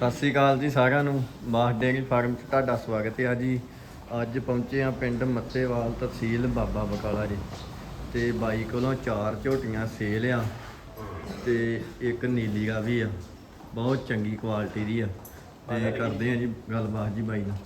ਸਤਿ ਸ੍ਰੀ ਅਕਾਲ ਜੀ ਸਾਰਿਆਂ ਨੂੰ। ਮਾਸ ਡੇਅਰੀ ਫਾਰਮ 'ਚ ਤੁਹਾਡਾ ਸਵਾਗਤ ਹੈ ਜੀ। ਅੱਜ ਪਹੁੰਚੇ ਆ ਪਿੰਡ ਮੱਤੇਵਾਲ ਤਹਿਸੀਲ ਬਾਬਾ ਬਕਾਲਾ ਜੀ। ਤੇ ਬਾਈ ਕੋਲੋਂ ਚਾਰ ਝੋਟੀਆਂ ਸੇਲ ਆ ਤੇ ਇੱਕ ਨੀਲੀ ਆ ਵੀ ਆ। ਬਹੁਤ ਚੰਗੀ ਕੁਆਲਿਟੀ ਦੀ ਆ। ਤੇ ਕਰਦੇ ਆ ਜੀ ਗੱਲਬਾਤ ਜੀ ਬਾਈ ਨਾਲ।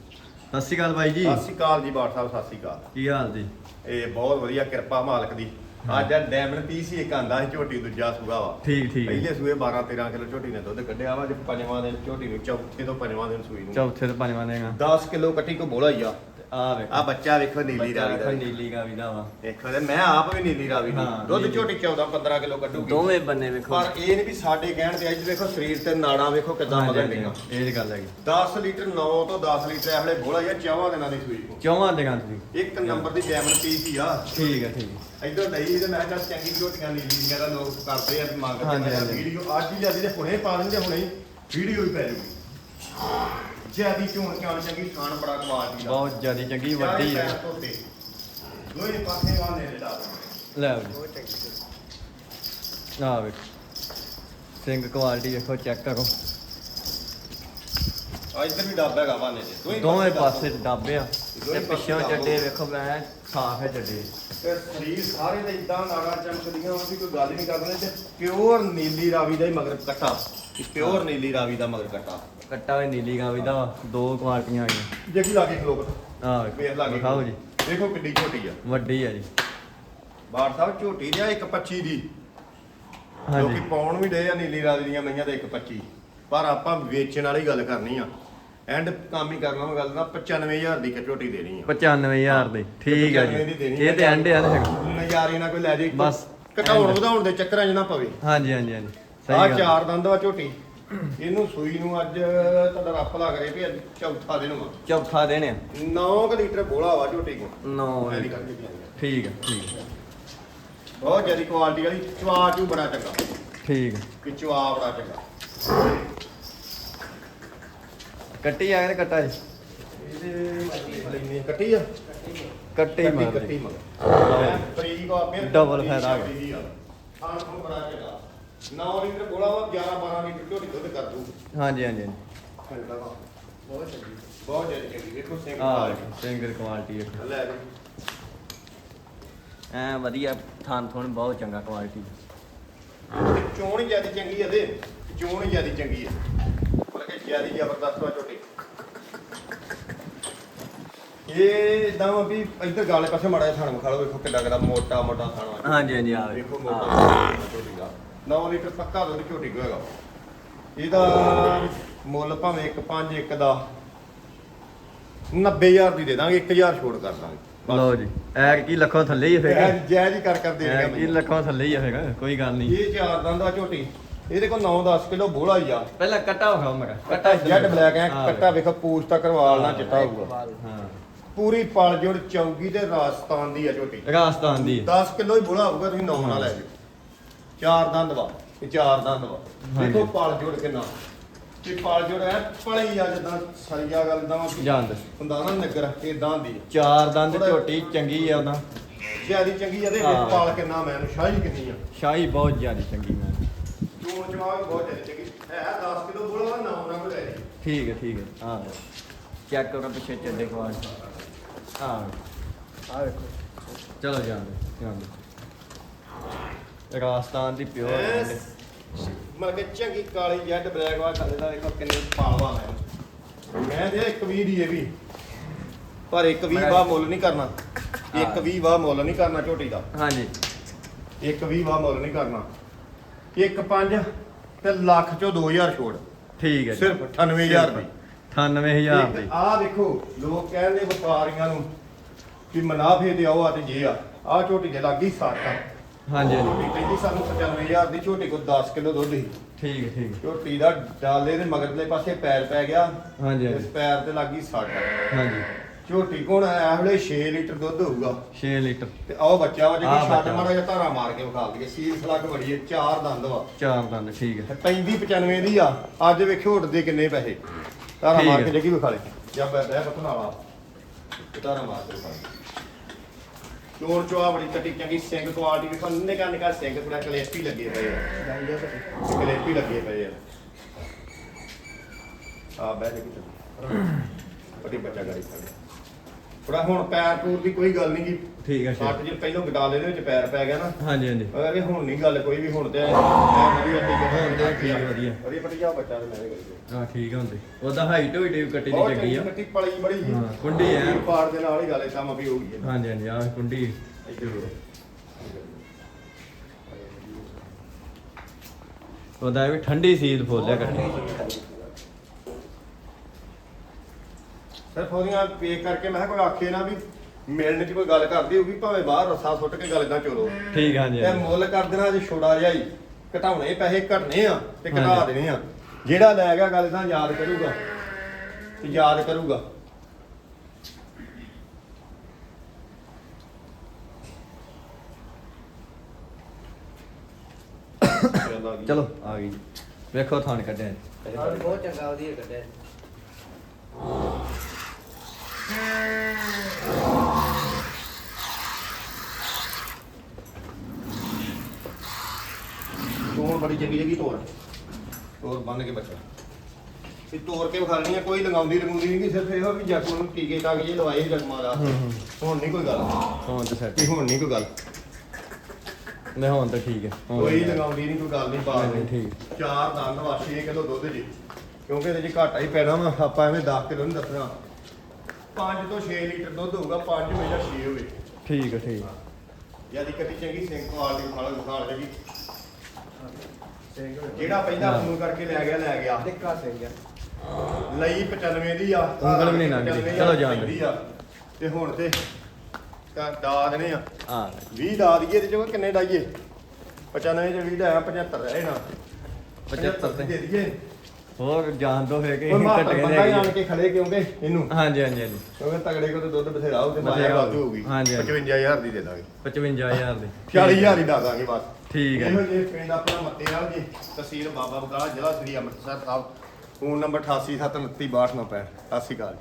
ਸਤਿ ਸ੍ਰੀ ਅਕਾਲ ਬਾਈ ਜੀ। ਸਤਿ ਸ਼੍ਰੀ ਅਕਾਲ ਜੀ ਬਾਠ ਸਾਹਿਬ ਸਤਿ ਸ਼੍ਰੀ ਅਕਾਲ। ਕੀ ਹਾਲ ਜੀ? ਇਹ ਬਹੁਤ ਵਧੀਆ ਕਿਰਪਾ ਮਾਲਕ ਦੀ। ਅੱਜ ਆ ਡਾਇਮੰਡ ਪੀਸ ਹੀ ਇੱਕ ਆਂਦਾ ਸੀ ਝੋਟੀ ਦੂਜਾ ਸੂਗਾ ਵਾ। ਠੀਕ ਠੀਕ। ਪਹਿਲੇ ਸੂਏ 12 13 ਕਿਲੋ ਝੋਟੀ ਨੇ ਦੁੱਧ ਕੱਢਿਆ ਵਾ ਜੇ ਪੰਜਵਾਂ ਦਿਨ ਝੋਟੀ ਨੂੰ ਚੌਥੇ ਤੋਂ ਪੰਜਵਾਂ ਦਿਨ ਸੂਈ ਨੂੰ। ਚੌਥੇ ਤੇ ਪੰਜਵਾਂ ਦੇਗਾ 10 ਕਿਲੋ ਕੱਟੀ ਕੋ ਬੋਲਾ ਹੀ ਆ। ਆ ਵੇਖ। ਆ ਬੱਚਾ ਵੇਖੋ ਨੀਲੀ ਰਾਵੀ ਦਾ ਨੀਲੀ ਦਾ ਵੀ ਦਾ ਵਾ। ਦੇਖੋ ਤੇ ਮੈਂ ਆਪ ਵੀ ਨੀਲੀ ਰਾਵੀ ਦੀ। ਦੁੱਧ। ਝੋਟੀ 14 15 ਕਿਲੋ ਕੱਢੂਗੀ। ਦੋਵੇਂ ਬੰਨੇ ਵੇਖੋ। ਪਰ ਇਹ ਨਹੀਂ ਵੀ ਸਾਡੇ ਕਹਿਣ ਤੇ ਅੱਜ ਵੇਖੋ ਸਰੀਰ ਤੇ ਨਾੜਾਂ ਵੇਖੋ ਕਿਦਾਂ ਮਗਰ ਡੀਆਂ ਇਹ ਗੱਲ ਹੈਗੀ। 10 ਲੀਟਰ 9 ਤੋਂ 10 ਲੀਟਰ ਇਹ ਵੇਲੇ ਬੋਲਾ ਆ ਚਾਵਾਂ ਦਿਨਾਂ ਦੀ ਸੂਈ ਕੋ। ਚੌਵਾਂ ਦੇਗਾ ਤੁਸੀਂ ਇੱਕ ਨੰਬਰ ਦੀ ਡਾਇਮੰਡ ਪੀਸ ਹੀ ਆ। ਠੀਕ ਹੈ ਠੀਕ ਹੈ। ਇਧਰ ਲਈ ਤੇ ਮੈਂ ਕਿਹਾ ਚੱਲ ਚੰਗੀ ਝੋਟੀਆਂ ਨੀਲੀ ਦੀਆਂ ਦਾ ਲੋਕ ਕਰਦੇ ਆ ਤੇ। ਮੰਗਦੇ ਹਾਂਜੀ। ਵੀਡੀਓ ਅੱਜ ਹੀ ਜਲਦੀ ਤੇ ਹੁਣੇ ਪਾ ਦਿੰਦੇ ਹੁਣੇ ਵੀਡੀਓ ਹੀ ਪੈ ਜੂਗੀ। ਜਿਆਦੀ ਝੋਣ ਕਿਉਂ ਚੰਗੀ ਖਾਣ ਬੜਾ ਕਮਾਲ ਦੀ ਬਹੁਤ ਜ਼ਿਆਦਾ ਚੰਗੀ ਵੱਡੀ ਹੈ ਦੋਏ ਪਾਸੇ ਵਾਲੇ ਨੇ ਲਾ ਲੈ ਆ ਵੇਖ ਸਿੰਘ ਕੁਆਲਿਟੀ ਵੇਖੋ ਚੈੱਕ ਕਰੋ। ਆ ਇੱਧਰ ਵੀ ਡੱਬ ਹੈਗਾ ਬਾਨੇ ਦੇ। ਦੋਵੇਂ ਪਾਸੇ ਡੱਬੇ। ਆ। ਤੇ ਦੋਵੇਂ ਪਾਸੇ ਪਿੱਛੋਂ ਡੱਬ ਜੱਡੇ। ਵੇਖੋ ਮੈਂ ਸਾਫ਼ ਹੈ ਜੱਡੇ। ਤੇ ਸਰੀਰ ਸਾਰੇ ਦੇ ਇਦਾਂ ਨਾੜਾ ਚਮਕਦੀਆਂ ਉਹਦੀ ਕੋਈ ਗੱਲ ਹੀ ਨਹੀਂ ਕਰਦੇ ਤੇ ਪਿਓਰ ਨੀਲੀ ਰਾਵੀ ਦਾ ਹੀ ਮਗਰ ਕੱਟਾ। ਪਿਓਰ ਨੀਲੀ ਰਾਵੀ ਦਾ ਮਗਰ ਕੱਟਾ। ਕੱਟਾ ਵੀ ਨੀਲੀ ਗਾਵੀ ਦਾ ਦੋ ਕੁਆਲਟੀਆਂ ਆਈਆਂ ਜੇ ਕੀ ਲਾਗੇ ਖਲੋਕ ਆ ਵੇਖ ਲਾਗੇ ਵਿਖਾਓ ਜੀ। ਦੇਖੋ ਕਿੱਡੀ ਝੋਟੀ ਆ। ਵੱਡੀ ਆ ਜੀ। ਬਾੜ ਸਾਹਿਬ ਝੋਟੀ ਦੀ ਆ 125 ਦੀ। ਲੋਕੀ ਪਾਉਣ ਵੀ ਡੇ ਆ ਨੀਲੀ ਰਾਵੀ ਦੀਆਂ ਮਈਆਂ ਦੇ 125 ਪਰ ਆਪਾਂ ਵੇਚਣ ਵਾਲੀ ਗੱਲ ਕਰਨੀ ਆ। ਐਂਡ ਕੰਮ ਹੀ ਕਰਨਾ ਉਹ ਗੱਲ ਨਾ 95000 ਦੀ ਝੋਟੀ ਦੇਣੀ ਆ। 95000 ਦੇ ਠੀਕ ਆ 95 ਦੀ ਜੀ ਇਹ ਤੇ ਐਂਡ ਆ ਤੇ ਹੈਗਾ। ਨਜ਼ਾਰੇ ਨਾਲ ਕੋਈ ਲੈ ਜੇ ਬਸ ਘਟਾਉਣ। ਵਧਾਉਣ ਦੇ ਚੱਕਰਾਂ 'ਚ ਨਾ ਪਵੇ। ਹਾਂਜੀ ਹਾਂਜੀ ਹਾਂਜੀ ਆ ਸਹੀ ਗੱਲ। ਚਾਰ ਦੰਦ ਵਾ ਝੋਟੀ। ਇਹਨੂੰ ਸੂਈ ਨੂੰ ਅੱਜ ਤੁਹਾਡਾ ਰੱਪ ਲੱਗ ਰਿਹਾ ਵੀ ਅੱਜ ਚੌਥਾ ਦਿਨ ਵਾ। ਚੌਥਾ ਦੇਣੇ ਆ। 9 ਲੀਟਰ ਬੋਲਾ ਵਾ ਝੋਟੀ ਕੋ 9 ਮੈਂ ਨਹੀਂ ਕਰਕੇ ਗਿਆ ਠੀਕ ਹੈ ਠੀਕ ਹੈ ਬਹੁਤ ਜਿਆਦੀ ਕੁਆਲਿਟੀ ਵਾਲੀ ਚਵਾ ਚੂ ਬੜਾ ਚੰਗਾ। ਠੀਕ ਹੈ ਕਿ ਚਵਾ ਬੜਾ ਚੰਗਾ। ਕੱਟੀ ਆ ਕੇ ਕੱਟਾ ਜੀ ਇਹਦੇ ਲੈਣੀ ਕੱਟੀ ਆ ਕੱਟੀ ਕੱਟੀ ਮਾਰ ਕੱਟੀ ਦੇ ਮਗਰ ਫਰੀ ਕੋ ਆਪੇ Double ਫਾਇਦਾ ਹੈਗਾ। ਹਾਂ ਨੂੰ ਬੜਾ ਚੰਗਾ। 9 ਲੀਟਰ ਬੋਲਾ ਵਾ 11 12 ਲੀਟਰ ਝੋਟੀ ਦੁੱਧ ਕਰ ਦੂ। ਹਾਂਜੀ ਹਾਂਜੀ ਹਾਂਜੀ। ਘੰਟਾ ਵਾ। ਬਹੁਤ ਚੰਗੀ। ਬਹੁਤ ਜ਼ਿਆਦਾ ਚੰਗੀ। ਵੇਖੋ ਸਿੰਘ ਆ ਸਿੰਗਰ ਕੁਆਲਿਟੀ ਹੈ ਲੈ ਵੀ। ਐ ਵਧੀਆ ਥਾਨ ਥੋਣ ਬਹੁਤ ਚੰਗਾ ਕੁਆਲਿਟੀ ਚੋਣ ਜ਼ਿਆਦਾ ਚੰਗੀ ਆ ਦੇ ਚੋਣ ਜ਼ਿਆਦਾ ਚੰਗੀ ਆ। ਕਿ ਜ਼ਿਆਦਾ ਜ਼ਬਰਦਸਤ ਵਾ ਝੋਟੀ? ਇਹ ਇਦਾਂ ਵਾ ਵੀ ਇੱਧਰ ਗਾਲੇ ਪਾਸੇ ਮਾੜਾ ਜਿਹਾ ਥਣ ਖਾ ਲਓ ਵੇਖੋ ਕਿੱਡਾ ਕਿੱਡਾ ਮੋਟਾ ਮੋਟਾ ਥਣ ਵਾ ਹਾਂਜੀ ਹਾਂਜੀ ਆ ਵੇਖੋ। ਵੇਖੋ ਮੋਟਾ ਝੋਟੀ ਦਾ। 9 ਲੀਟਰ ਪੱਕਾ ਦੁੱਧ ਝੋਟੀ ਕੋ ਹੈਗਾ। ਇਹਦਾ ਮੁੱਲ ਭਾਵੇਂ 1 5 1 ਦਾ 90000 ਦੀ ਦੇ ਦਾਂਗੇ 1000 ਛੋੜ ਕਰ ਦਾਂਗੇ। ਬਸ। ਲਓ ਜੀ ਐ ਕੀ ਲੱਖੋਂ ਥੱਲੇ ਹੀ ਕਰ ਕਰ ਕੀ ਲੱਖੋਂ ਥੱਲੇ ਹੀ ਆ ਫਿਰ ਕੋਈ ਗੱਲ ਨਹੀਂ। ਇਹ ਚਾਰ ਦੰਦ ਝੋਟੀ। ਇਹਦੇ ਕੋਲ 9-10 ਕਿਲੋ ਬੋਲਾ ਹੀ ਆ। ਪਹਿਲਾਂ ਕੱਟਾ ਵਿਖਾਓ ਮੈਂ ਕਿਹਾ। ਕੱਟਾ ਜੈਡ ਬਲੈਕ ਹਾਂ, ਕੱਟਾ ਵੇਖੋ ਪੂਛ ਤੱਕ ਵਾਲ ਨਾਲ ਚਿੱਟਾ ਹੋਊਗਾ। ਹਾਂ। ਪੂਰੀ ਪਲ ਜੋੜ ਚੌਗੀ ਤੇ ਰਾਜਸਥਾਨ ਦੀ ਆ ਝੋਟੀ। ਰਾਜਸਥਾਨ ਦੀ। ਹੈ। 10 ਕਿਲੋ ਹੀ ਬੋਲਾ ਹੋਊਗਾ ਤੁਸੀਂ 9 ਨਾਲ ਲੈ ਜਾਓ। ਚਾਰ ਦੰਦ ਵਾ ਇਹ ਚਾਰ ਦੰਦ ਵਾ। ਦੇਖੋ ਪਲ ਜੋੜ ਕਿੰਨਾ। ਤੇ ਪਲ ਜੋੜ ਹੈ ਪਲੀ ਆ ਜਿੱਦਾਂ ਸਰੀਆ ਗੱਲ ਦਾ ਵਾ। ਜਾਣ ਦੇ ਹੁੰਦਾ ਨਾ ਨਗਰ ਇਦਾਂ ਦੀ ਚਾਰ ਦੰਦ ਝੋਟੀ ਚੰਗੀ ਆ ਉਹਦਾ। ਜਿਆਦੀ ਚੰਗੀ ਆ ਦੇ। ਪਾਲ ਕਿੰਨਾ ਮੈਨੂੰ ਸ਼ਾਹੀ ਕਿੰਨੀ ਆ। ਸ਼ਾਹੀ ਬਹੁਤ ਜ਼ਿਆਦਾ ਚੰਗੀ ਮੈਂ ਚੂਣ ਜਵਾਬ ਬਹੁਤ ਜ਼ਿਆਦਾ ਚੰਗੀ ਹੈ 10 ਕਿਲੋ ਬੋਲਾ 9 ਨਾਲ ਕੋਈ ਲੈ ਜੀ ਠੀਕ ਹੈ ਠੀਕ ਹੈ। ਆ ਚੈੱਕ ਕਰੋ ਪਿੱਛੇ ਚੱਡੇ ਕੁਆਲ ਆ ਆ ਵੇਖੋ। ਚਲੋ ਜਾਣ ਦੇ ਜਾਣ ਦੇ ਰਾਜਸਥਾਨ ਦੀ ਪਿਓਰ ਮਤਲਬ ਕਿ ਚੰਗੀ ਕਾਲੀ ਜੈਡ ਬਲੈਕ ਵਾ ਖਾਲੇ ਦਾ ਵੇਖੋ ਕਿੰਨੇ ਪਾਲਵਾ ਮੈਂ ਮੈਂ ਦੇ ਇੱਕ ਵੀਹ ਦੀ ਇਹ ਵੀ। ਪਰ ਇੱਕ ਵੀਹ ਵਾ ਮੁੱਲ ਨਹੀਂ ਕਰਨਾ। ਇੱਕ ਵੀਹ ਵਾ ਮੁੱਲ ਨਹੀਂ ਕਰਨਾ ਝੋਟੀ ਦਾ। ਹਾਂਜੀ। ਇੱਕ ਵੀਹ ਵਾ ਮੁੱਲ ਨਹੀਂ ਕਰਨਾ। ਇੱਕ ਪੰਜ ਤੇ ਲੱਖ ਚੋਂ 2000 ਛੋੜ। ਠੀਕ ਹੈ ਜੀ। ਸਿਰਫ 98000 ਦੀ। 98000 ਦੀ। ਆਹ ਦੇਖੋ ਲੋਕ ਕਹਿੰਦੇ ਵਪਾਰੀਆਂ ਨੂੰ ਕਿ ਮੁਨਾਫੇ ਤੇ ਆਓ ਆ ਤੇ ਜੇ ਆ। ਆਹ ਝੋਟੀ ਦੇ ਲੱਗੀ ਸੱਟ ਆ ਹਾਂਜੀ ਹਾਂਜੀ। ਝੋਟੀ ਕਹਿੰਦੀ ਸਾਨੂੰ 95000 ਦੀ ਝੋਟੀ ਕੋ 10 ਕਿਲੋ ਦੁੱਧ ਸੀ। ਠੀਕ ਠੀਕ ਝੋਟੀ ਦਾ ਡਾਲੇ ਦੇ ਮਗਰਲੇ ਪਾਸੇ ਪੈਰ ਪੈ ਗਿਆ। ਹਾਂਜੀ ਇਸ ਹਾਂਜੀ ਪੈਰ ਤੇ ਲੱਗੀ ਸੱਟ ਹਾਂਜੀ। ਝੋਟੀ ਕੋਣ ਇਹ ਵੇਲੇ 6 ਲੀਟਰ ਦੁੱਧ ਹੋਊਗਾ। 6 ਲੀਟਰ। ਤੇ ਆਹ ਬੱਚਾ ਵਾ ਆਹ ਜਿਹੜੀ ਛੱਡ। ਮਾਰਾ ਜਿਹਾ ਧਾਰਾ ਮਾਰ ਕੇ ਵਿਖਾ ਦਈਏ। ਸੀਲ ਸਲੱਗ ਬੜੀ ਹੈ ਚਾਰ ਦੰਦ ਵਾ। ਚਾਰ ਦੰਦ ਠੀਕ ਹੈ। ਤੇ ਪੈਂਦੀ 95 ਦੀ ਆ। ਅੱਜ ਵੇਖਿਓ ਉੱਡਦੇ ਕਿੰਨੇ ਪੈਸੇ। ਧਾਰਾ ਠੀਕ ਮਾਰ ਹੈ। ਕੇ ਜੱਗੀ ਵਿਖਾ ਲੈ ਜਾਂ ਬੈ ਬੈ ਬਤਨ ਵਾਲਾ ਤੇ ਧਾਰਾ ਮਾਰ ਕੇ ਵਿਖਾ ਚੋਣ ਚੋਆ ਬੜੀ ਕੱਟੀ ਚੰਗੀ ਸਿੰਘ ਕੁਆਲਿਟੀ ਵੇਖੋ। ਨਿਕਾ ਨਿਕਾ ਸਿੰਘ ਥੋੜਾ ਕਲੇਪੀ ਲੱਗੇ ਪਏ ਆ। ਕਲੇਪੀ ਲੱਗੇ ਪਏ ਆ। ਆ ਬਹਿ ਜਾ ਕਿਤੇ ਬੜੀ ਬੱਚਾ ਗਾੜੀ ਖੜੇ ਥੋੜਾ ਹੁਣ ਪੈਰ ਪੂਰ ਦੀ ਕੋਈ ਗੱਲ ਨਹੀਂ ਕੀ ਠੀਕ ਹੈ ਸੱਟ ਜੇ ਪਹਿਲਾਂ ਗਡਾਲੇ ਦੇ ਵਿੱਚ ਪੈਰ ਪੈ ਗਿਆ ਨਾ। ਹਾਂਜੀ ਹਾਂਜੀ। ਅਰੇ ਹੁਣ ਨਹੀਂ ਗੱਲ ਕੋਈ ਵੀ ਹੁਣ ਤੇ ਵਧੀਆ ਠੀਕ ਹੈ ਹੁਣ ਤੇ ਠੀਕ ਵਧੀਆ। ਵਧੀਆ ਵਧੀਆ ਬੱਚਾ ਤੇ ਮੇਰੇ ਕੋਲ। ਹਾਂ ਠੀਕ ਆ ਹੁੰਦੇ ਉਹਦਾ ਹਾਈਟ ਹੋਈ ਟੀ ਕੱਟੀ ਦੀ ਚੰਗੀ ਆ। ਮਿੱਟੀ ਪਲੀ ਬੜੀ ਸੀ। ਹਾਂ, ਕੁੰਡੀ ਐ। ਪਾੜ ਦੇ ਨਾਲ ਹੀ ਗੱਲ ਕੰਮ ਵੀ ਹੋ ਗਈ ਹੈ। ਹਾਂਜੀ ਹਾਂਜੀ ਆਹ ਕੁੰਡੀ। ਇੱਧਰ ਉਹਦਾ ਵੀ ਠੰਡੀ ਸੀਲ ਫੋਲਿਆ ਕਰਨੀ। ਸਰ ਫੋਦੀਆਂ ਪੇ ਕਰਕੇ ਮੈਂ ਕਿਹਾ ਕੋਈ ਆਖੇ ਨਾ ਵੀ ਮਿਲਣ 'ਚ ਕੋਈ ਗੱਲ ਕਰਦੀ ਹੋਊਗੀ ਭਾਵੇਂ ਬਾਹਰ ਰੱਸਾ ਸੁੱਟ ਕੇ ਗੱਲ ਨਾ ਚੋਲੋ। ਠੀਕ ਹਾਂਜੀ ਤੇ ਮੁੱਲ ਕਰ ਦੇਣਾ ਜੇ ਛੋੜਾ ਜਿਹਾ ਹੀ। ਘਟਾਉਣੇ ਪੈਸੇ ਘਟਨੇ ਆ ਤੇ ਘਟਾ। ਦੇਣੇ ਆ। ਜਿਹੜਾ ਲੈ ਗਿਆ ਗੱਲ ਤਾਂ ਯਾਦ ਕਰੂਗਾ। ਤੇ ਯਾਦ ਕਰੂਗਾ। ਚਲੋ ਆ ਗਈ ਵੇਖੋ ਥਾਣ ਕੱਢਿਆ। ਬਹੁਤ ਚੰਗਾ ਵਧੀਆ ਕੱਢਿਆ ਤੋੜ ਬੜੀ ਚੰਗੀ ਜਗੀ ਤੋੜ ਤੋੜ ਬੰਨ ਕੇ ਬੱਚਾ। ਇਹ ਤੋੜ ਕੇ ਵਿਖਾਣੀ ਆ ਕੋਈ ਲੰਗਾਉਂਦੀ ਲੰਗਾਉਂਦੀ ਨਹੀਂ ਕਿ ਸਿਰਫ ਇਹੋ ਵੀ ਜੱਟ ਨੂੰ ਟੀਕੇ ਟਾਕ ਜੇ ਲਵਾਏ ਜਖਮਾਂ ਦਾ। ਹੁਣ ਨਹੀਂ ਕੋਈ ਗੱਲ। ਹੁਣ ਤਾਂ ਸੈੱਟ ਵੀ ਹੁਣ ਨਹੀਂ ਕੋਈ ਗੱਲ। ਮੈਂ ਹੁਣ ਤਾਂ ਠੀਕ ਹੈ ਹੁਣ ਕੋਈ ਲੰਗਾਉਂਦੀ ਨਹੀਂ ਕੋਈ ਗੱਲ ਨਹੀਂ ਬਾਤ ਨਹੀਂ, ਨਹੀਂ ਠੀਕ। ਚਾਰ ਦੰਦ ਵਾ 6 ਕਿਲੋ ਦੁੱਧ ਜੀ। ਕਿਉਂਕਿ ਇਹਦੇ 'ਚ ਘਾਟਾ ਹੀ ਪੈਣਾ ਵਾ ਆਪਾਂ ਐਵੇਂ 10 ਕਿਲੋ ਨਹੀਂ ਦੱਸਣਾ। 5 ਤੋਂ 6 ਲੀਟਰ ਦੁੱਧ ਹੋਊਗਾ 5 ਹੋਵੇ ਜਾਂ 6 ਹੋਵੇ। ਠੀਕ ਹੈ ਠੀਕ ਜਿਆਦੀ ਕੱਟੀ ਚੰਗੀ ਸਿੰਘ ਕੁਆਲਟੀ ਖਾਲ ਖਾਲ ਜਗੀ ਜਿਹੜਾ ਪਹਿਲਾਂ ਹਾਂ। ਫੋਨ ਕਰਕੇ ਲੈ ਗਿਆ ਲੈ ਗਿਆ। ਨਿੱਕਾ ਸਿੰਘ ਆ। ਲਈ 95 ਦੀ ਆ। ਉਂਗਲ ਵੀ ਨਹੀਂ ਲੰਘਦੀ। 95 ਚਲੋ ਜਾਣ ਆ। ਤੇ ਹੁਣ ਤੇ ਤਾਂ ਦਾ ਦੇਣੇ ਆ। ਆ 20 ਦਾ ਦਈਏ ਤੇ ਚੋਂ ਕਿੰਨੇ ਡਾਈਏ? 95 ਚ 20 ਦਾ ਆ 75 ਰਹਿ ਨਾ 75 ਤੇ। ਦੇ ਦਈਏ। ਹੋਰ ਜਾਣ ਦੋ ਹੈ ਕਿ ਹੁਣ ਮਾਤਰ ਘਟ ਬੰਦਾ ਹੀ ਆਣ ਕੇ ਖੜੇ ਕਿਉਂਕਿ ਇਹਨੂੰ। ਹਾਂਜੀ ਹਾਂਜੀ ਹਾਂਜੀ। ਕਿਉਂਕਿ ਤਗੜੇ ਕੋ ਤੇ ਦੁੱਧ ਬਥੇਰਾ ਹੋ ਤੇ ਮਾਇਆ ਬਥੇਰਾ ਵਾਧੂ ਹੋਊਗੀ ਹਾਂਜੀ, ਹਾਂਜੀ। 55000 ਦੀ ਦੇ ਦਾਂਗੇ। 55000 ਦੇ। 40000 ਹੀ। ਡਾ ਦਾਂਗੇ ਬਸ। ਠੀਕ ਹੈ। ਇਹੋ ਜੇ ਪਿੰਡ ਆਪਣਾ ਮੱਤੇ ਨਾਲ ਜੀ। ਤਹਿਸੀਲ ਬਾਬਾ ਬਕਾਲਾ ਜ਼ਿਲ੍ਹਾ ਸ੍ਰੀ ਅੰਮ੍ਰਿਤਸਰ ਸਾਹਿਬ। ਫੋਨ ਨੰਬਰ 8879326295 ਸਤਿ ਸ਼੍ਰੀ ਅਕਾਲ